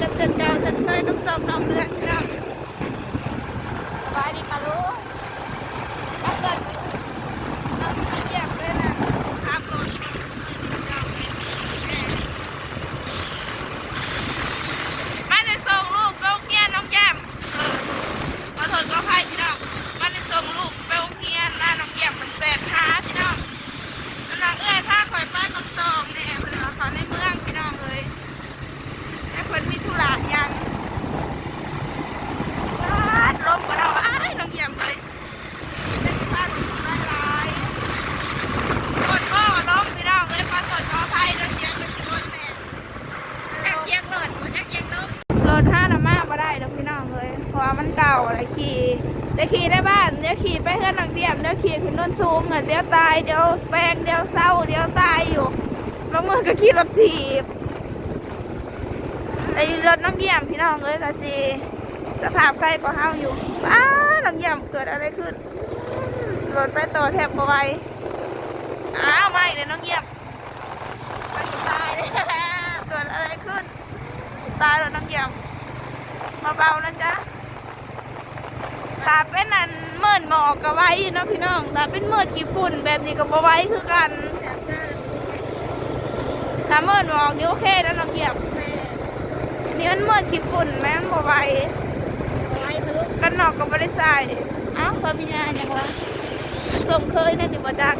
กันเส้นดาวเส้นเคยน้ำซองน้องเลือดค่ะองสบายดีปะลูกรับเกิดเราเรียกด้วยนะขับรถมาจะส่งลูกไปโรงเรียนน้องแย้มเออขอโทษก็ให้พี่น้องมาจะส่งลูกไปโรงเรียนหน้าน้องแย้มมันแสบท้าพี่น้อง นางเอ้ยผ้าข่อยป้ายปักซองเนี่ยเพิ่นว่าเขาในเมืองพี่น้องเอ้ยแต่เพิ่นมีธุระหยังลาดลมก็เราอ้ายน้องเยี่ยมเลยเป็นสิพาลูกหลายหลายกดก็ล้มพี่น้องเอ้ยขอโทษขออภัยเด้อเสียงเป็นสิบนแน่จักเกียงรถบ่จักเกียงลมรถห้านะมาบ่ได้ดอกพี่น้องเอ้ยเพราะว่ามันเก่าอะไรขี่แต่ขี่ในบ้าน เดี๋ยวขี่ไปเฮือนหลังเดียมเดี๋ยวขี่ขึ้นโนนสูงเดี๋ยวตายเดี๋ยวแปลงเดี๋ยวเศร้าเดี๋ยวตายอยู่บางมือก็ขี่รถถีบไอ้รถน้ำเยี่ยมพี่น้องเอ้ยก็สิสภาพใครก็เฮาอยู่อ้าหลังเยี่ยมเกิดอะไรขึ้นรถไปต่อแทบบ่ไหวอ้าวไม่เลยน้องเยี่ยมมันตายเลยเกิดอะไรขึ้น ตายแล้วน้องเยี่ยมมาเบาๆนะจ๊ะถ้าเป็นอัน เมินหมอกก็ไว้เนาะพี่น้องถ้าเป็นเมินขี้ฝุ่นแบบนี้ก็บ่ไว้คือกันถ้าเมินหมอกนี่โอเคแล้วน้องเหยียบนี่มันเมินขี้ฝุ่นแม่นบ่ไว้กันนอกก็บ่ได้ใส่เอ้าวพอมีงานอย่างวะสมเคยนั่นนี่บ่จัก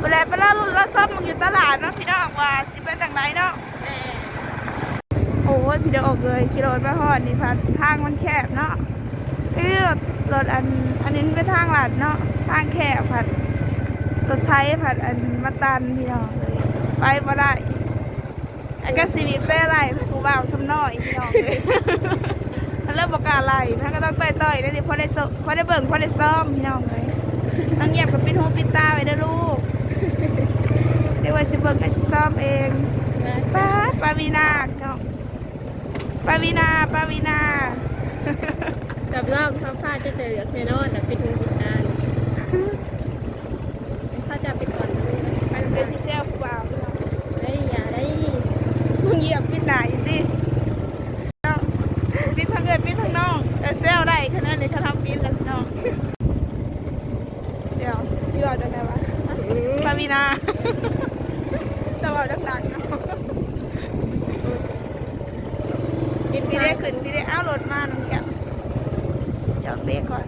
เวลาไปแล้วรุ่นแล้วซ่อมมันอยู่ตลาดเนาะพี่น้องว่าสิไปทางไหนเนาะโอ้ยพี่เดออกเลยขี่รถมาฮอดนี่พัดทางมันแคบเนาะ นี่รถรถอันอันนี้เป็นทางลัดเนาะทางแคบผัดรถไทยผัดอันมาตันพี่น้องเลยไปมาได้ไอ้ก็ซีวิเต้ไรผู้บ่าวสำน้อยพี่น้องเลยเริ่มประกาศไล่มันก็ต้องต่อยต่อยนะดิพอได้ซ้อมพอได้เบิ่งพอได้ซ้อมพี่น้องเลยต้องเงียบกับปิดหูปิดตาไว้เด้อลูกเดี๋ยวว่าสิเบิ่งกันซ้อมเองป้าปาวีนาเนาะปาวีนาปาวีนา กับรอบเขาพาจะเจอกับแน่นอนแต่ไปดูติดนานถ้าจะไปก่อนมันเป็นที่เซลผู้บ่าได้อย่าได้มึงเหยียบปิดหนาอยู่ดิปิดทางเกิดปิดทางน้อกแต่เซลได้ขนาดนี้เขาทำปิดแล้วน้องเดี๋ยวชื่อว่าจะไงวะปาวีนาจะบอกดังๆเนาะกินพี่ได้ขึ้นพี่ได้เอาวรถมาน้องแก้ว จอดเบรกก่อน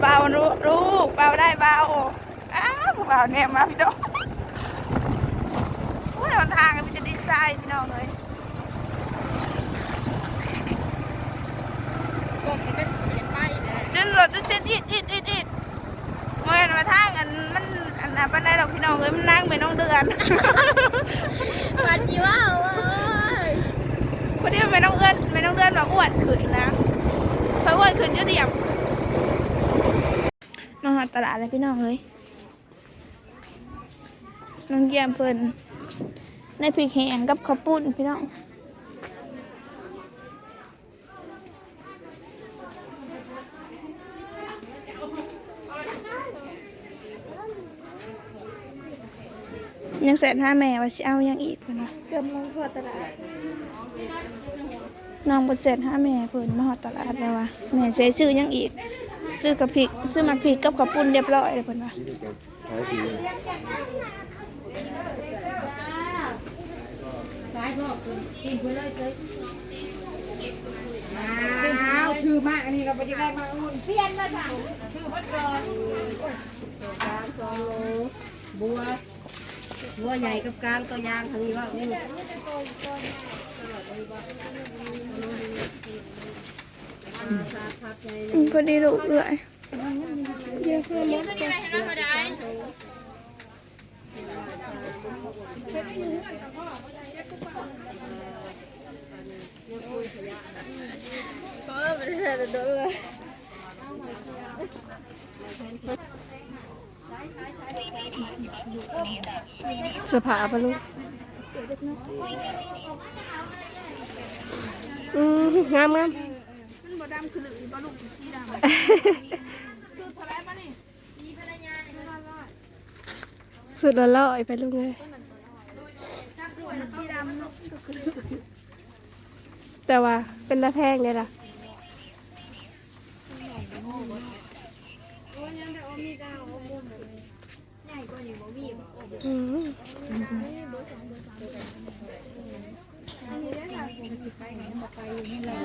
เบาๆลูกลูกเบาได้เบาอ้าวเบาเนี่ยมาพี่น้องโอ้ยหนทางมันจะดีไซน์พี่น้องเลยกบมันก็เปลี่ยนไปนะจนรถจะเส้นอิดอิดอิดอิดเมื่อมาทางอันมันอันนั้นปันได้ดอกพี่น้องเลยมันนั่งไปน้องเดือนมาจีว่าเว้ยพอดีมันไปน้องเอื้อนไปน้องเดือนแบบอ้วนขึ้นนะเพราะอ้วน ขึ้นเยอะเดียวมาหาตลาดเลยพี่น้องเลยน้องเยี่ยมเพิ่นในพริกแห้งกับข้าวปุ้นพี่น้องยังแสนห้าแม่ว่าสิเอายังอีกเพิ่นว่าเกือบลงทั่วตลาด น้องบ่แสนห้าแม่เพิ่นมาฮอดตลาดแล้วว่าแม่สิให้ซื้อยังอีก ซื้อกับพริกซื้อมาพริกกับข้าวปุ้นเรียบร้อยเลยเพิ่นว่าอ้าวชื่อมากอันนี้เราไปจะได้มาอุ่นเสียนมาจ้ะชื่อพัดซอนกลางสองโลบัวบัวใหญ่กับกลางตัวยางทางนี้ว่านี่อืม พอดีลูกเอื้อยก็ไม่ได้โดนเลยเสื้อผ้าปะลูกอืมงามงาม ดำคือหรือบ่ลูกสีดำคือเท่าไรมานี่สุดละร้อยไปลุงเลยคือสีดแต่ว่าเป็นละแพงเลยล่ะอืมเอาแหละ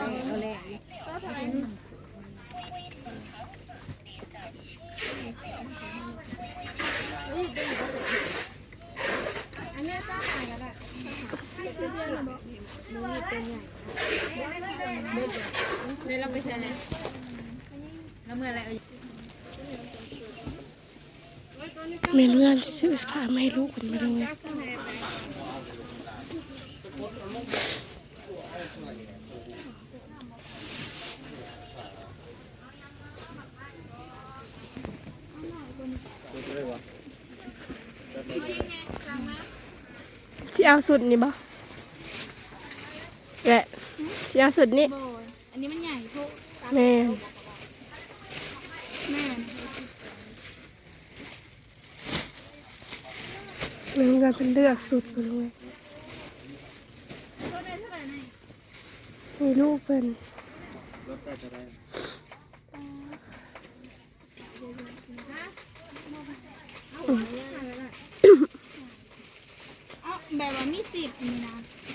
เดี๋ยวเราไปเจอเลยแล้วเมื่อไรเอ่ยเมนเงินซื้อขาไม่ให้ลูกคนมาดูสิเอาสุดนี่บ่ สิเอาสุดนี่อันนี้มันใหญ่ทุกแม่นแม่แม่นก็เป็นเลือกสุดไปเลยตัวได้เท่าไหร่ไหนมีลูกเป็นอ๋อแบบว่ามีสิบนี่นะมีสิเอาที่ไหนเราโดนอะอ๋อเราเอาละมีแต่การมีโอ้เป็นเงินบาทแล้วเยอะเงินบาทละแปดสิบบอกแม่อันนี้เ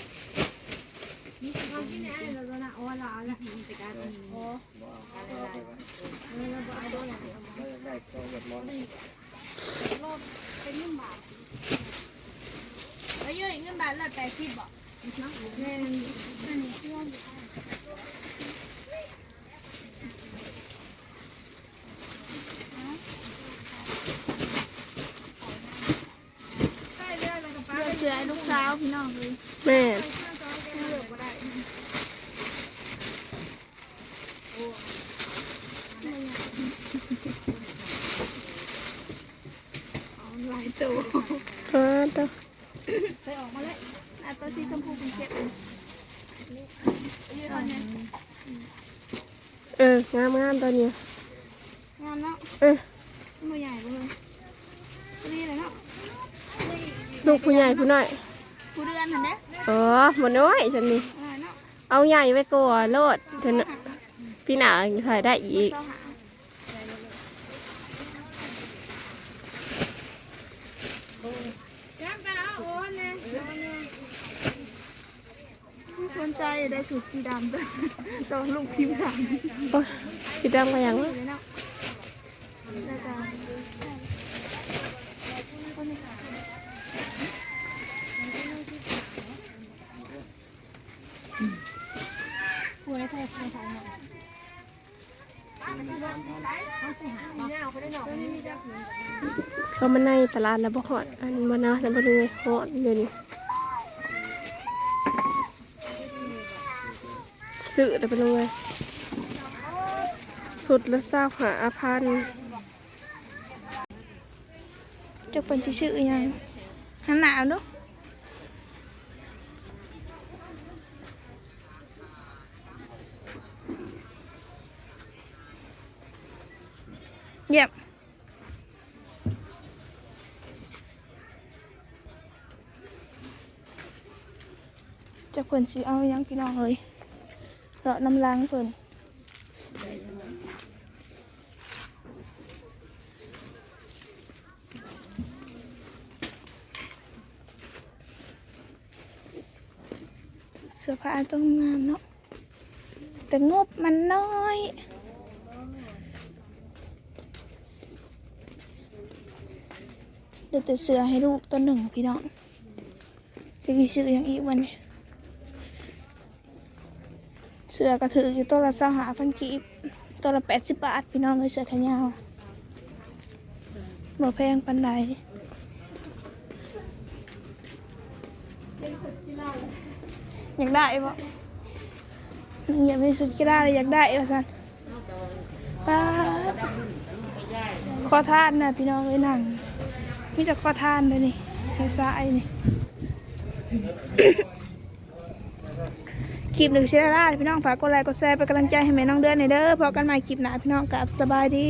พื่อนเลือกเสือให้ลูกสาวพี่น้องเลยแม่น เลือกก็ได้เอา หลายตัวอ๋อตัวไปออกมาเลยอะตัวสีชมพูเป็นเก็บยืดตอนนี้เอองามงามตัวเนี้ยงามเนาะเออมือใหญ่เลยนี่เลยเนาะลูกผู้ใหญ่ผู้น้อยผู้เดือนเห็นไหมอ๋อหมันน้อยฉันนี่อะไรเนาะเอาใหญ่ไว้ก่อนโลดเถอะ นะพี่หนาถ่ายได้อีกเจ้าหาจ้าป้าโอนเลยสนใจได้สูตรสีดำด้วยตัวลูกพิมพ์ดำโอ้ยพี่ดำก็ยังเลยเนาะได้จ้าหัวไทยไทยไทย เขามาในตลาดแล้วบ่ฮอดอันมานะแล้วบ่ดูไงฮอดเดี๋ยวนี้ซื้อแต่เป็นไงสุดละเศร้าหาอาพันจะเป็นชื่อยังหันหนาวดู เยี่ยมจะเพิ่นสิเอายังพี่น้องเลยเลาะน้ำล้างเพิ่นเสื้อผ้าต้องงามเนาะแต่งบมันน้อย เดี๋ยวจะเสือให้ลูกตัวหนึ่งพี่น้องจะมีชื่ออย่างอีกวันนี้เสือกระถืออยู่ตัวละสหาพันกีบตัวละแปดสิบบาทพี่น้องเลยเสือแขนยาวบ่แพงปันใดอยากได้ปะอยากมีสุดกีฬาเลยอยากได้ปะสันป้าขอทานนะพี่น้องเลยนั่ง มีแต่ขอทานเลยนี่ทางซ้ายนี่ คลิปหนึ่งเชลล่าพี่น้องฝากกดไลค์กดแชร์เป็นกำลังใจให้แม่น้องเดือนในเด้อพอกันใหม่คลิปหน้าพี่น้องกับสบายดี